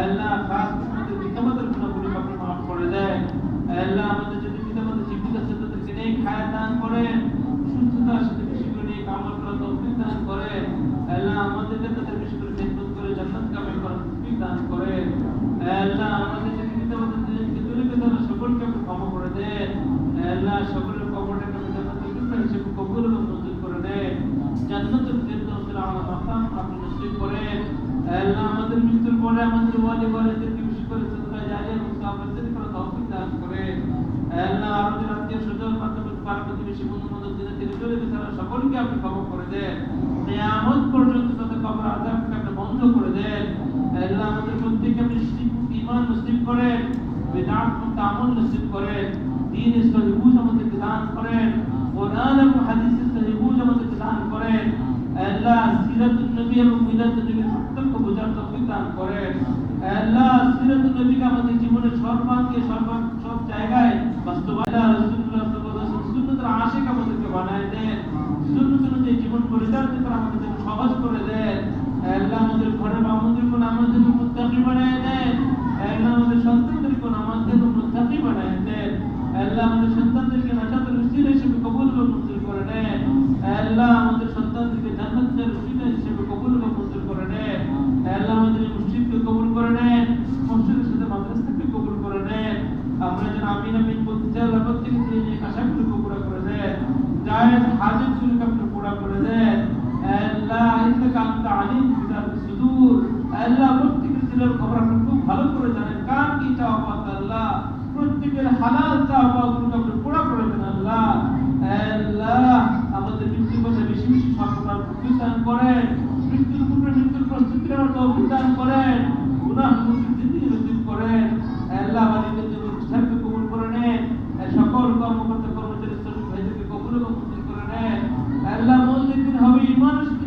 আল্লাহ খাস আমাদের পিতামাতার গুণাগুলি আপনি মাফ করে দেন আল্লাহ আমাদের যদি পিতামাতা জীবিত আছে, তাদেরকে নেই খায়া দান করেন সুস্থতার সাথে বেশি করে নেই কামল করা তৌফিক দান করে। আল্লাহ আমাদেরকে তাদের বেশি করে মেহনত করে, জান্নাত কামাই করার তৌফিক দান করে। আল্লাহ আমাদের যদি পিতামাতাদেরকে দলিত তারা সকলকে ক্ষমা করে দেন আল্লাহ সকলের কবরটাকে পিতামাতা হিসেবে কবুল এবং মঞ্জুর করে দেন জান্নাতুল ফেরদাউসের আমার মাকাম আপনি নসিব করেন। আল্লাহ আমাদের মৃত্যুর পরে আমাদের ওয়ালি ওয়ালিদেরকে বেশি করে সাদকা জারিয়া এবং সাহাবাদের করার তৌফিক দান করেন আল্লাহ আমাদের আত্মীয় স্বজন মাধ্যমে পাড়া প্রতিবেশী, বন্ধু বান্ধব দিনে তিনি চলে গেছে সকলকে আপনি ক্ষমা করে দেন। কিয়ামত পর্যন্ত তাদের কবর আযাবকে আপনি বন্ধ করে দেন। আল্লাহ আমাদের প্রত্যেককে আপনি ঈমান নসিব করেন বিদআত মুক্ত আমল নসিব করেন দ্বীন সহি বুঝ আমাদেরকে দান করেন, কোরআন এবং হাদিসের সহি বুঝ আমাদেরকে দান করেন। আল্লাহ সিরাতুন নবী এবং মিলাদুন নবীর পার্থক্য বোঝার তৌফিক দান করেন। আল্লাহ সিরাতুন নবীকে আমাদের জীবনে সর্বাঙ্গে সর্ব সব জায়গায় বাস্তবায়ন রাসূলুল্লাহ সাল্লাল্লাহু আলাইহি ওয়াসাল্লাম আমাদেরকে বানায় দেন। সুন্নত অনুযায়ী জীবন পরিচালিত করা আমাদের সহজ করে দেন। আল্লাহ আমাদের ঘরের আমাদের কোন আমাদের মুত্তাকি বানায় দেন আল্লাহ আমাদের সন্তানদের কোন আমাদের মুত্তাকি বানায় দেন আল্লাহ আমাদের সন্তানদেরকে নাজাতের উসিলা হিসেবে কবুল ও মঞ্জুর করে নেন আল্লাহ আমাদের সন্তানদেরকে জান্নাতের উসিলা হিসেবে কবুল ও মঞ্জুর করে নেন আল্লাহ আমাদের এই মসজিদকে কবুল করে নেন মসজিদের সাথে মাদ্রাসাকে কবুল করে আমরা যেন আমিন আমিন বলতে চাই, আল্লাহ প্রত্যেকে দিয়ে নিয়ে আশাগুলোকে পুরা করে দেন জায়েজ হাজিরগুলোকে আপনি পুরা করে দেন আল্লাহ ইন্নাকা আনতা আলিম বিদাত সুদূর, আল্লাহ প্রত্যেকের দিলের খবর আপনি খুব ভালো করে জানেন, কার কি চাওয়া আল্লাহ? প্রত্যেকের হালাল চাওয়া গুলোকে আপনি পুরা করে দেন আল্লাহ। আল্লাহ আমাদের মৃত্যুর কথা বেশি বেশি সর্বদান প্রতিষ্ঠান করেন, মৃত্যুর পূর্বে মৃত্যুর প্রস্তুতি নেওয়ার তৌফিক দান করেন, গুনাহ মুক্তির দিন নসিব করেন আল্লাহ আমাদের যে প্রতিষ্ঠানকে কবুল করে নেন সকল কর্মকর্তা কর্মচারী শ্রমিক ভাইদেরকে কবুল এবং মঞ্জুর করে নেন আল্লাহ মসজিদ দিন হবে ইমান শক্তি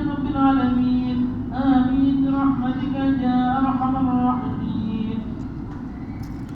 رب العالمين. آمين. برحمتك جاء